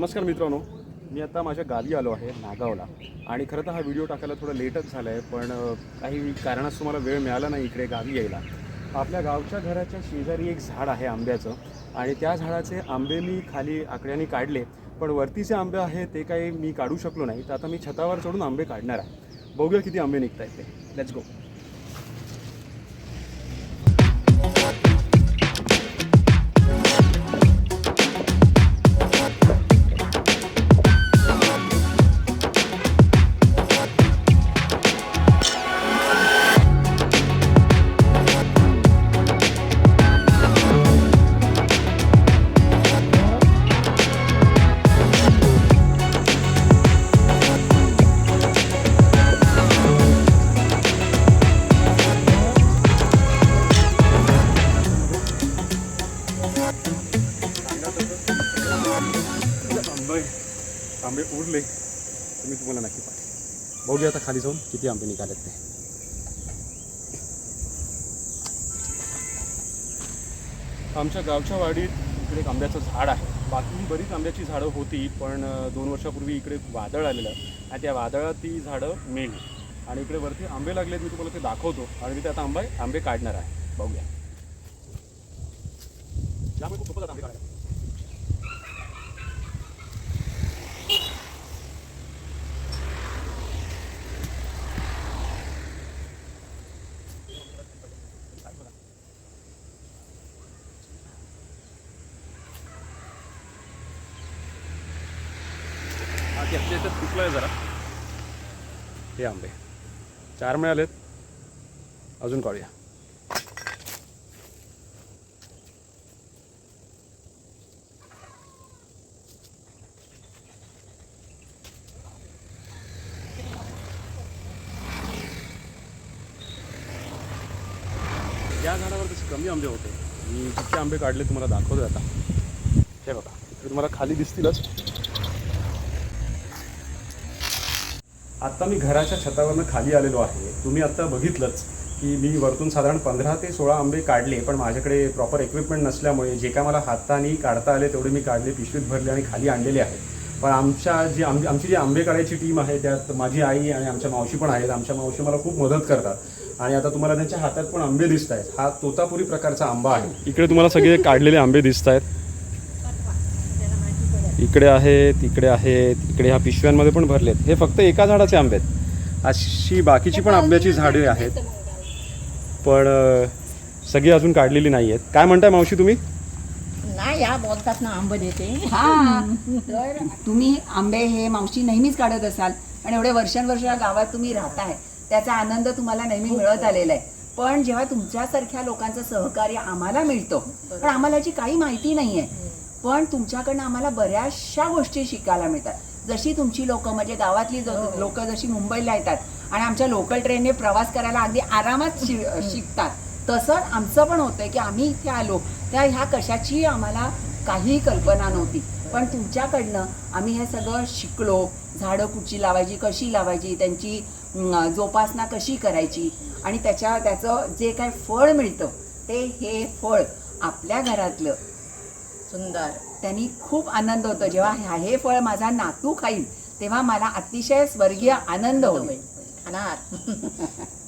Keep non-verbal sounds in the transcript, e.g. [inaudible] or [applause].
नमस्कार मित्रांनो मी आता माझ्या गावी आलो आहे नागावला. आणि खरं तर हा व्हिडिओ टाकायला थोडा लेटच झाला आहे पण काही कारणास्तव मला वेळ मिळाला नाही इकडे गावी यायला. आपल्या गावच्या घराच्या शेजारी एक झाड आहे आंब्याचं. आणि त्या झाडाचे आंबे मी खाली आकड्याने काढले पण वरतीचे आंबे आहे ते काही मी काढू शकलो नाही. तर आता मी छतावर चढून आंबे काढणार आहे. बघूया किती आंबे निघत आहेत ते. लेट्स गो आंबे उरले तर मी तुम्हाला नक्की पाठवेन बघूया आता खाली जाऊन किती आंबे निघालेत ते. आमच्या गावच्या वाडीत इकडे एक आंब्याचं झाड आहे. बाकी बरीच आंब्याची झाडं होती पण दोन वर्षापूर्वी इकडे वादळ आलेलं आणि त्या वादळात ती झाडं मेली. आणि इकडे वरती आंबे लागलेत मी तुम्हाला ते दाखवतो आणि मी त्यात आता आंबे आंबे काढणार आहे. बघूया. त्यामुळे आंबे काढायला हा ते याच्यात आहे जरा. हे आंबे. चार मिळालेत. अजून काढूया. या झाडावर तसे कमी आंबे होते. मी जितके आंबे काढले तुम्हाला दाखवतो आता. हे बघा इकडे तुम्हाला खाली दिसतीलच. आत्ता मी घराच्या छतावरनं खाली आलेलो आहे. तुम्ही आत्ता बघितलंच की मी वरतून साधारण पंधरा ते सोळा आंबे काढले पण माझ्याकडे प्रॉपर इक्विपमेंट नसल्यामुळे जे काय मला हाताने काढता आले तेवढे मी काढले पिशवीत भरले आणि खाली आणलेले आहेत. पण आमच्या जी आंबे आमची जी आंबे काढायची टीम आहे त्यात माझी आई आणि आमच्या मावशी पण आहेत. आमच्या मावशी मला खूप मदत करतात. आणि आता तुम्हाला त्यांच्या हातात पण आंबे दिसत आहेत हा तोतापुरी प्रकारचा आंबा आहे. इकडे तुम्हाला सगळे काढलेले आंबे दिसत आहेत इकडे आहेत इकडे आहेत इकडे ह्या पिशव्यांमध्ये पण भरलेत. हे फक्त एका झाडाचे आंबे आहेत. अशी बाकीची पण आंब्याची झाडे आहेत. पण सगळी अजून काढलेली नाही आहेत. काय म्हणताय मावशी तुम्ही? नाही या बोलतात ना आंब देते. हा. [laughs] तर तुम्ही आंबे हे मावशी नेहमीच काढत असाल आणि एवढे वर्षानुवर्ष या गावात तुम्ही राहताय त्याचा आनंद तुम्हाला नेहमी मिळत आलेला आहे पण जेव्हा तुमच्यासारख्या लोकांचं सहकार्य आम्हाला मिळतं पण आम्हाला याची काही माहिती नाहीये. पण तुमच्याकडनं आम्हाला बऱ्याचशा गोष्टी शिकायला मिळतात. जशी तुमची लोक म्हणजे गावातली लोक जशी मुंबईला येतात आणि आमच्या लोकल ट्रेनने प्रवास करायला अगदी आरामात शि- [laughs] शिकतात तसंच आमचं पण होतंय की आम्ही इथे आलो त्या ह्या कशाची आम्हाला काही कल्पना नव्हती. पण तुमच्याकडनं आम्ही हे सगळं शिकलो झाडं कुठची लावायची कशी लावायची त्यांची जोपासना कशी करायची आणि त्याच्या त्याचं जे काय फळ मिळतं ते हे फळ आपल्या घरातलं सुंदर. त्यांनी खूप आनंद होतो. जेव्हा ह्या- हे फळ माझा नातू खाईल तेव्हा मला अतिशय स्वर्गीय आनंद होईल. खाणार [laughs]